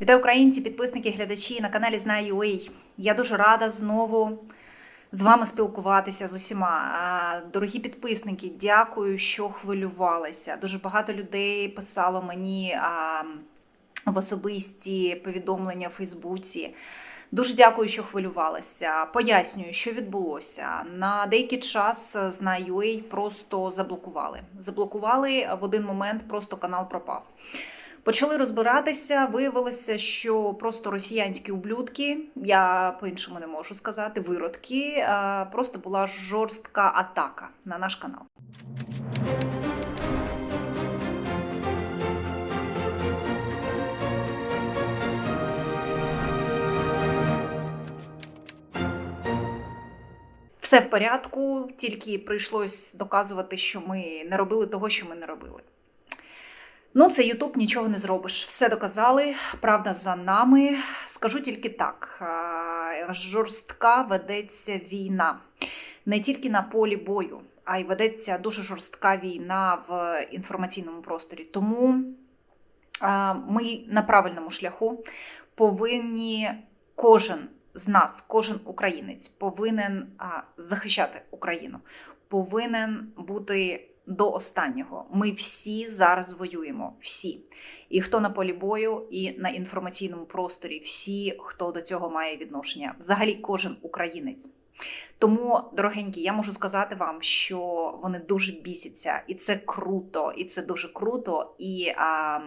Вітаю українці, підписники, глядачі на каналі Знаю.ua. Я дуже рада знову з вами спілкуватися з усіма. Дорогі підписники, дякую, що хвилювалися. Дуже багато людей писало мені в особисті повідомлення в Фейсбуці. Дуже дякую, що хвилювалася. Пояснюю, що відбулося. На деякий час з Знаю.ua просто заблокували. Заблокували в один момент, просто канал пропав. Почали розбиратися. Виявилося, що просто росіянські ублюдки, я по-іншому не можу сказати, виродки. Просто була жорстка атака на наш канал. Все в порядку, тільки прийшлось доказувати, що ми не робили того, що ми не робили. Ну, це Ютуб, нічого не зробиш. Все доказали, правда за нами. Скажу тільки так: жорстка ведеться війна не тільки на полі бою, а й ведеться дуже жорстка війна в інформаційному просторі. Тому ми на правильному шляху повинні кожен з нас, кожен українець повинен захищати Україну, повинен бути до останнього. Ми всі зараз воюємо. Всі. І хто на полі бою, і на інформаційному просторі, всі, хто до цього має відношення, взагалі кожен українець. Тому, дорогенькі, я можу сказати вам, що вони дуже бісяться, і це круто, і це дуже круто. І а,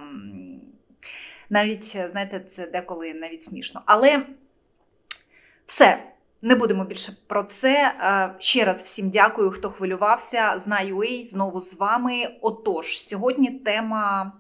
навіть, знаєте, це деколи навіть смішно. Але все. Не будемо більше про це. Е, Ще раз всім дякую, хто хвилювався. Знаю Ей, знову з вами. Отож, сьогодні тема,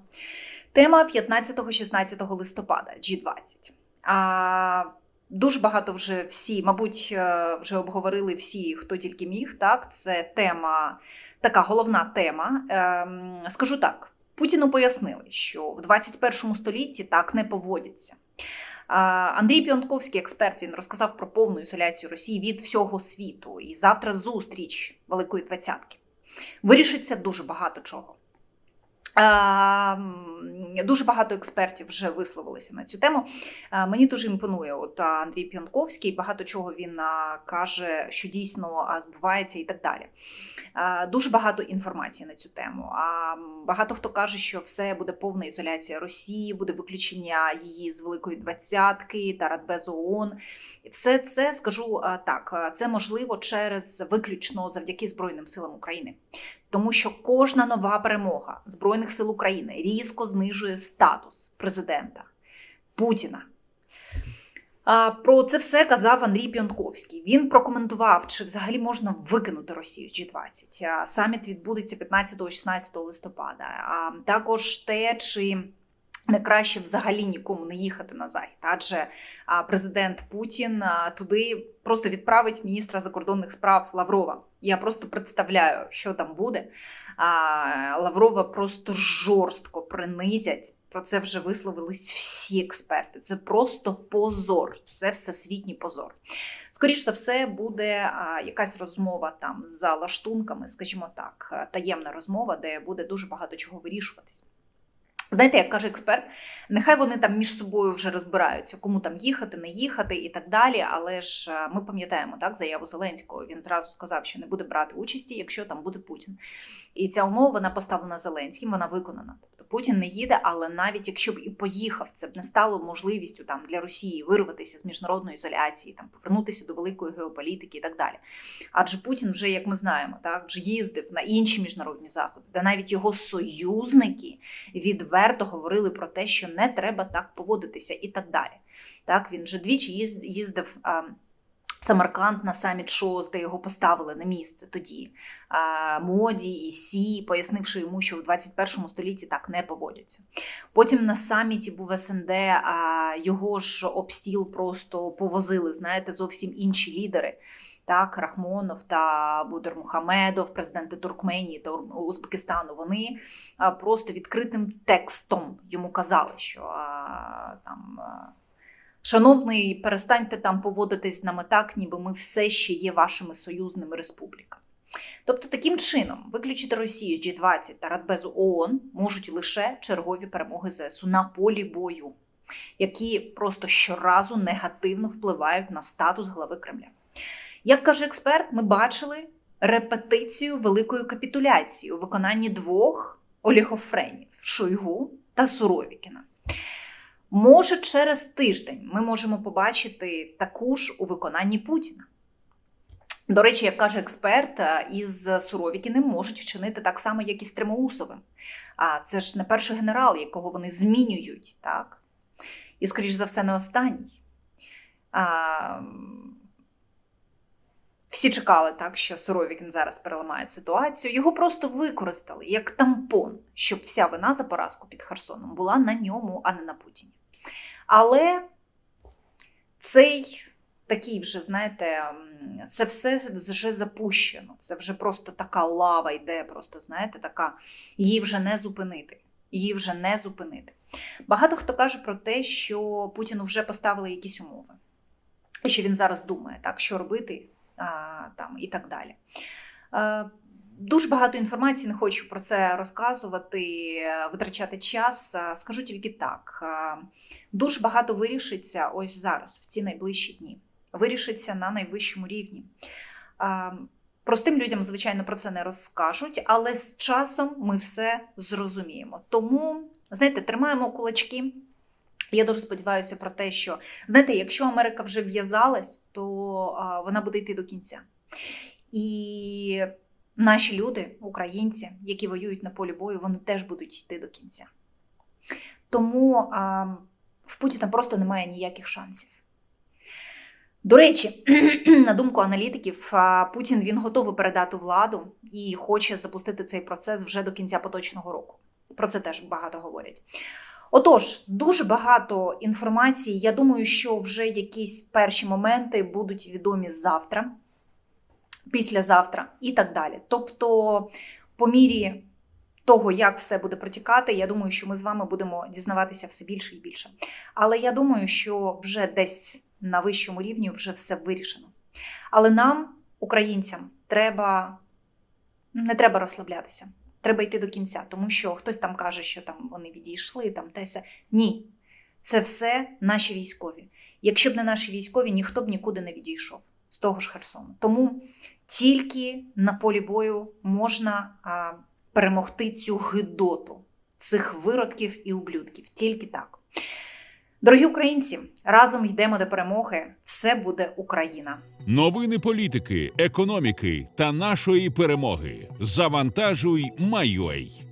тема 15-16 листопада, G20. А, Дуже багато вже всі, мабуть, е, вже обговорили всі, хто тільки міг. Так, це тема, така головна тема. Ем, Скажу так: Путіну пояснили, що в 21 столітті так не поводяться. Андрій Піонтковський, експерт, він розказав про повну ізоляцію Росії від всього світу. І завтра зустріч Великої Двадцятки. Вирішиться дуже багато чого. А, м, Дуже багато експертів вже висловилися на цю тему. Мені дуже імпонує от Андрій Піонтковський. Багато чого він каже, що дійсно збувається і так далі. Дуже багато інформації на цю тему. Багато хто каже, що все буде повна ізоляція Росії, буде виключення її з Великої Двадцятки та Радбезу ООН. Все це скажу так: це можливо через виключно завдяки Збройним силам України. Тому що кожна нова перемога Збройних сил України різко знижує статус президента Путіна. Про це все казав Андрій Піонковський. Він прокоментував, чи взагалі можна викинути Росію з G20. Саміт відбудеться 15-16 листопада. А також те, чи не краще взагалі нікому не їхати на захід, адже президент Путін туди просто відправить міністра закордонних справ Лаврова. Я просто представляю, що там буде. Лаврова просто жорстко принизять. Про це вже висловились всі експерти. Це просто позор, це всесвітній позор. Скоріше за все, буде якась розмова там за лаштунками, скажімо так, таємна розмова, де буде дуже багато чого вирішуватися. Знаєте, як каже експерт, нехай вони там між собою вже розбираються, кому там їхати, не їхати і так далі. Але ж е, ми пам'ятаємо так заяву Зеленського. Він зразу сказав, що не буде брати участі, якщо там буде Путін. І ця умова вона поставлена Зеленським, вона виконана. Путін не їде, але навіть якщо б і поїхав, це б не стало можливістю там для Росії вирватися з міжнародної ізоляції, там повернутися до великої геополітики і так далі. Адже Путін вже, як ми знаємо, так вже їздив на інші міжнародні заходи, де навіть його союзники відверто говорили про те, що не треба так поводитися, і так далі. Так він вже двічі їздив. Самарканд на саміт ШОС, де його поставили на місце тоді. Моді і Сі, пояснивши йому, що в 21 столітті так не поводяться. Потім на саміті був СНД, а його ж обстіл просто повозили, знаєте, зовсім інші лідери. Так, Рахмонов та Будер Мухамедов, президенти Туркменії та Узбекистану, вони просто відкритим текстом йому казали, що там. Шановний, перестаньте там поводитись нами так, ніби ми все ще є вашими союзними республіками. Тобто, таким чином, виключити Росію з G20 та Радбезу ООН можуть лише чергові перемоги ЗСУ на полі бою. які просто щоразу негативно впливають на статус глави Кремля. Як каже експерт, ми бачили репетицію великої капітуляції у виконанні двох олігофренів Шойгу та Суровікіна. Може, через тиждень ми можемо побачити таку ж у виконанні Путіна. До речі, як каже експерт, е, із Суровікіним можуть вчинити так само, як і з Тримоусовим. А це ж не перший генерал, якого вони змінюють, так? І, скоріш за все, не останній. А, всі чекали так, що Суровікін зараз переламає ситуацію. Його просто використали як тампон, щоб вся вина за поразку під Херсоном була на ньому, а не на Путіні. Але цей такий вже, знаєте, це все вже запущено. Це вже просто така лава йде, просто, знаєте, така, її вже не зупинити. Її вже не зупинити. Багато хто каже про те, що Путіну вже поставили якісь умови, і що він зараз думає, так, що робити а, там, і так далі. Дуже багато інформації, не хочу про це розказувати, е, витрачати час. Е, Скажу тільки так: е, дуже багато вирішиться ось зараз, в ці найближчі дні. Вирішиться на найвищому рівні. Простим людям, звичайно, про це не розкажуть, але з часом ми все зрозуміємо. Тому, знаєте, тримаємо кулачки. Я дуже сподіваюся про те, що знаєте, якщо Америка вже в'язалась, то вона буде йти до кінця. І наші люди, українці, які воюють на полі бою, вони теж будуть йти до кінця. Тому а, в Путіна просто немає ніяких шансів. До речі, на думку аналітиків, Путін він готовий передати владу і хоче запустити цей процес вже до кінця поточного року. Про це теж багато говорять. Отож, дуже багато інформації. Я думаю, що вже якісь перші моменти будуть відомі завтра, післязавтра і так далі. Тобто, по мірі того, як все буде протікати, я думаю, що ми з вами будемо дізнаватися все більше і більше. Але я думаю, що вже десь на вищому рівні вже все вирішено. Але нам, українцям, треба не треба розслаблятися. Треба йти до кінця, тому що хтось там каже, що там вони відійшли, там теся. Ні, це все наші військові. Якщо б не наші військові, ніхто б нікуди не відійшов з того ж Херсону. Тому тільки на полі бою можна а, перемогти цю гидоту цих виродків і ублюдків. Тільки так. Дорогі українці, разом йдемо до перемоги. Все буде Україна. Новини політики, економіки та нашої перемоги. Завантажуй, Майой.